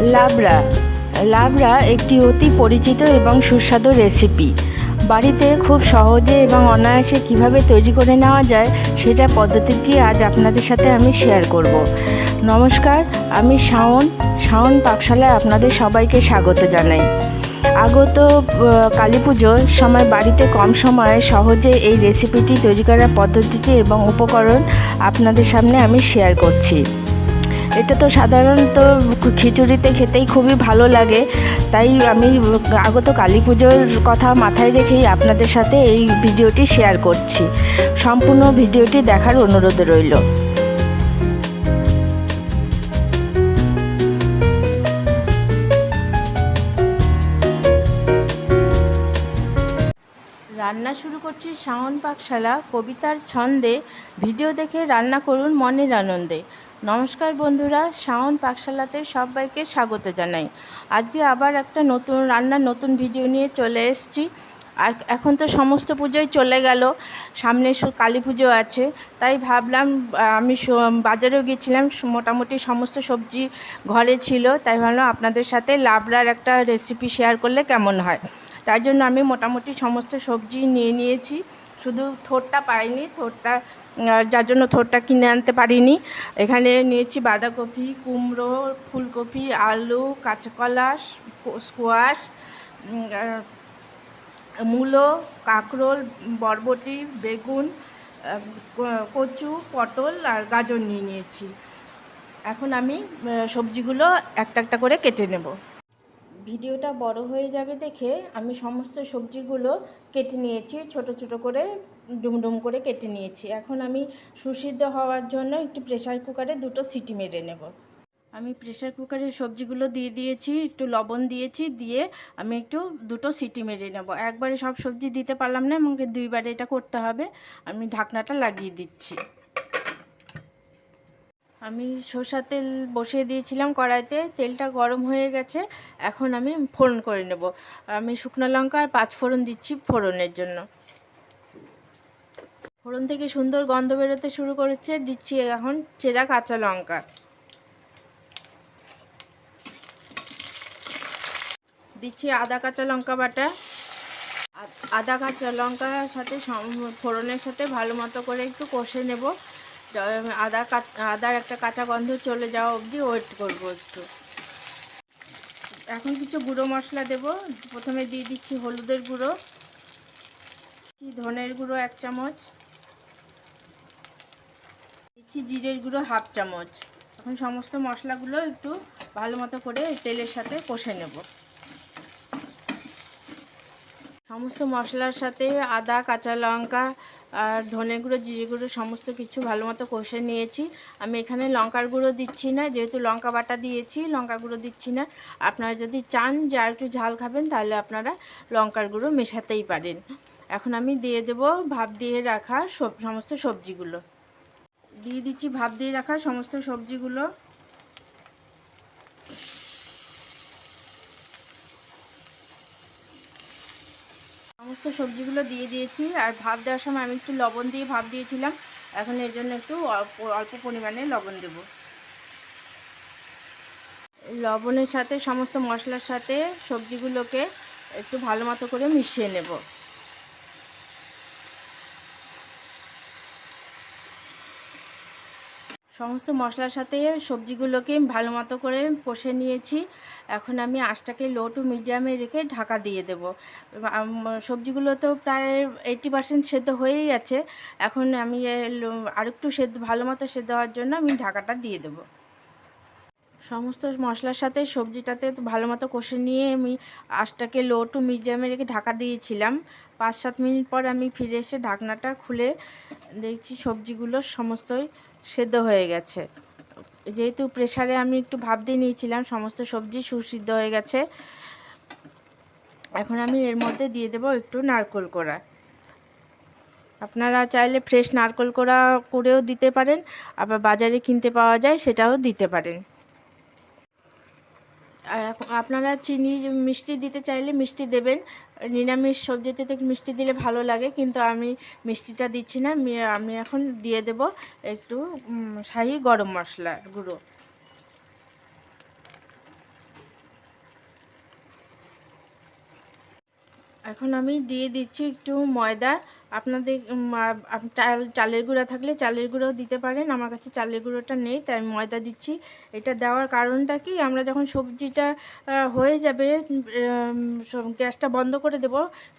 লাবড়া। লাবড়া একটি অতি পরিচিত এবং সুস্বাদু রেসিপি বাড়িতে খুব সহজে এবং অনায়াসে কীভাবে তৈরি করে নেওয়া যায় সেটা পদ্ধতিটি আজ আপনাদের সাথে আমি শেয়ার করব। নমস্কার, আমি শাওন। শাওন পাকশালায় আপনাদের সবাইকে স্বাগত জানাই। আগত কালী পুজোর সময় বাড়িতে কম সময়ে সহজে এই রেসিপিটি তৈরি করার পদ্ধতিটি এবং উপকরণ আপনাদের সামনে আমি শেয়ার করছি। এটা তো সাধারণত খিচুড়িতে খেতেই খুবই ভালো লাগে। তাই আমি আগত কালী পুজোর কথা মাথায় রেখেই আপনাদের সাথে এই ভিডিওটি শেয়ার করছি। সম্পূর্ণ ভিডিওটি দেখার অনুরোধ রইল। রান্না শুরু করছি শাওন পাকশালা, কবিতার ছন্দে। ভিডিও দেখে রান্না করুন মনের আনন্দে। নমস্কার বন্ধুরা, শাওন পাকশালাতে সবাইকে স্বাগত জানাই। আজকে আবার একটা নতুন, রান্নার নতুন ভিডিও নিয়ে চলে এসেছি। আর এখন তো সমস্ত পুজোই চলে গেল। সামনে কালী পুজো আছে। তাই ভাবলাম আমি বাজারেও গিয়েছিলাম। মোটামুটি সমস্ত সবজি ঘরে ছিল। তাই ভাবলাম আপনাদের সাথে লাবড়ার একটা রেসিপি শেয়ার করলে কেমন হয়? তার জন্য আমি মোটামুটি সমস্ত সবজি নিয়ে নিয়েছি। শুধু থোরটা পাইনি, থোরটা যার জন্য থোরটা কিনে আনতে পারিনি। এখানে নিয়েছি বাঁধাকপি, কুমড়ো, ফুলকপি, আলু কাঁচকলা স্কোয়াশ মূলো, কাঁকরোল, বরবটি, বেগুন কচু, পটল আর গাজর নিয়ে নিয়েছি। এখন আমি সবজিগুলো একটা একটা করে কেটে নেব। ভিডিওটা বড় হয়ে যাবে দেখে আমি সমস্ত সবজিগুলো কেটে নিয়েছি, ছোট ছোট করে ডুমডুম করে কেটে নিয়েছি। এখন আমি সুসিদ্ধ হওয়ার জন্য একটু প্রেশার কুকারে দুটো সিটি মেরে নেব। আমি প্রেশার কুকারে সবজিগুলো দিয়ে দিয়েছি, একটু লবণ দিয়েছি, দিয়ে আমি একটু দুটো সিটি মেরে নেব। একবারে সব সবজি দিতে পারলাম না, আমাকে দুইবারে এটা করতে হবে। আমি ঢাকনাটা লাগিয়ে দিচ্ছি। আমি সর্ষার তেল বসিয়ে দিয়েছিলাম কড়াইতে, তেলটা গরম হয়ে গেছে, এখন আমি ফোড়ন করে নেব। আমি শুকনো লঙ্কা আর পাঁচ ফোড়ন দিচ্ছি ফোড়নের জন্য। ফোড়ন থেকে সুন্দর গন্ধ বেরোতে শুরু করেছে, দিচ্ছি এখন চেরা কাঁচা লঙ্কা। দিচ্ছি আদা কাঁচা লঙ্কা বাটা। আদা কাঁচা লঙ্কার সাথে ফোড়নের সাথে ভালো মতো করে একটু কষে নেব। আদা আদার একটা কাঁচা গন্ধ চলে যাওয়া অবধি ওয়েট করব একটু। এখন কিছু গুঁড়ো মশলা দেব। প্রথমে দিয়ে দিচ্ছি হলুদের গুঁড়ো। ধনের গুঁড়ো এক চামচ। দিচ্ছি জিরের গুঁড়ো হাফ চামচ। এখন সমস্ত মশলাগুলো একটু ভালো মতো করে তেলের সাথে কষে নেব। সমস্ত মশলার সাথে আদা, কাঁচা লঙ্কা আর ধনে গুঁড়ো, জিরে গুঁড়ো সমস্ত কিছু ভালো মতো কষে নিয়েছি। আমি এখানে লঙ্কার গুঁড়ো দিচ্ছি না, যেহেতু লঙ্কা বাটা দিয়েছি, লঙ্কা গুঁড়ো দিচ্ছি না। আপনারা যদি চান যে আর একটু ঝাল খাবেন, তাহলে আপনারা লঙ্কার গুঁড়ো মেশাতেই পারেন। এখন আমি দিয়ে দেব ভাপ দিয়ে রাখা সমস্ত সবজিগুলো। দিয়ে দিচ্ছি ভাপ দিয়ে রাখা সমস্ত সবজিগুলো। সবজিগুলো দিয়ে দিয়েছি। আর ভাপ দেওয়ার সময় আমি একটু লবণ দিয়ে ভাপ দিয়েছিলাম। এখন এর জন্য একটু অল্প অল্প পরিমাণে লবণ দেব। লবণের সাথে, সমস্ত মশলার সাথে সবজিগুলোকে একটু ভালো মতো করে মিশিয়ে নেব। সমস্ত মশলার সাথে সবজিগুলোকে ভালো মতো করে কষে নিয়েছি। এখন আমি আঁচটাকে লো টু মিডিয়ামে রেখে ঢাকা দিয়ে দেব। সবজিগুলো তো প্রায় এইটি পার্সেন্ট সেদ্ধ হয়েই আছে। এখন আমি আরেকটু সেদ্ধ, ভালো মতো সেদ্ধ হওয়ার জন্য আমি ঢাকাটা দিয়ে দেব। সমস্ত মশলার সাথে সবজিটাতে ভালো মতো কষে নিয়ে আমি আঁচটাকে লো টু মিডিয়ামে রেখে ঢাকা দিয়েছিলাম। পাঁচ সাত মিনিট পর আমি ফিরে এসে ঢাকনাটা খুলে দেখছি সবজিগুলো সমস্তই সেদ্ধ হয়ে গেছে। যেহেতু প্রেশারে আমি একটু ভাব দিয়ে নিয়েছিলাম, সমস্ত সবজি সুসিদ্ধ হয়ে গেছে। এখন আমি এর মধ্যে দিয়ে দেব একটু নারকোল কোড়া। আপনারা চাইলে ফ্রেশ নারকোল কোড়া করেও দিতে পারেন, আবার বাজারে কিনতে পাওয়া যায় সেটাও দিতে পারেন। আপনারা চিনি, মিষ্টি দিতে চাইলে মিষ্টি দেবেন নিরামিষ সবজিতে তো মিষ্টি দিলে ভালো লাগে, কিন্তু আমি মিষ্টিটা দিচ্ছি না, আমি এখন দিয়ে দেব একটু শাহি গরম মশলা গুঁড়ো। এখন আমি দিয়ে দিচ্ছি একটু ময়দা আপনাদের চাল, চালের গুঁড়া থাকলে চালের গুঁড়োও দিতে পারেন। আমার কাছে চালের গুঁড়োটা নেই, তাই ময়দা দিচ্ছি। এটা দেওয়ার কারণটা কি? আমরা যখন সবজিটা হয়ে যাবে গ্যাসটা বন্ধ করে দেব,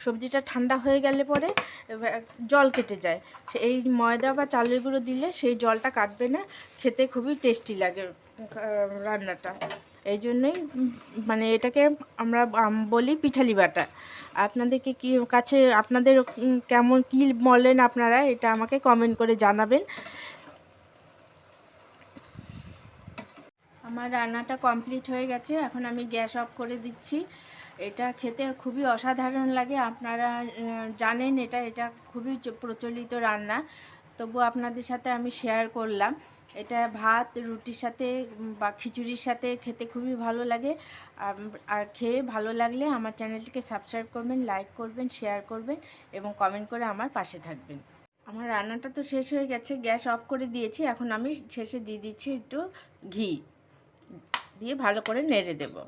সবজিটা ঠান্ডা হয়ে গেলে পরে জল কেটে যায়। এই ময়দা বা চালের গুঁড়ো দিলে সেই জলটা কাটবে না, খেতে খুবই টেস্টি লাগে রান্নাটা। এই জন্যই মানে এটাকে আমরা বলি পিঠালি বাটা। আপনাদেরকে কি কাছে, আপনাদের কেমন, কী বলেন আপনারা, এটা আমাকে কমেন্ট করে জানাবেন। আমার রান্নাটা কমপ্লিট হয়ে গেছে, এখন আমি গ্যাস অফ করে দিচ্ছি। এটা খেতে খুবই অসাধারণ লাগে, আপনারা জানেন এটা এটা খুবই প্রচলিত রান্না। তবু আপনাদের সাথে আমি শেয়ার করলাম। এটা ভাত, রুটির সাথে বা খিচুড়ির সাথে খেতে খুবই ভালো লাগে। আর খেয়ে ভালো লাগলে আমার চ্যানেলটিকে সাবস্ক্রাইব করবেন লাইক করবেন শেয়ার করবেন এবং কমেন্ট করে আমার পাশে থাকবেন। আমার রান্নাটা তো শেষ হয়ে গেছে, গ্যাস অফ করে দিয়েছি। এখন আমি শেষে দিয়ে দিচ্ছি একটু ঘি। দিয়ে ভালো করে নেড়ে দেবো।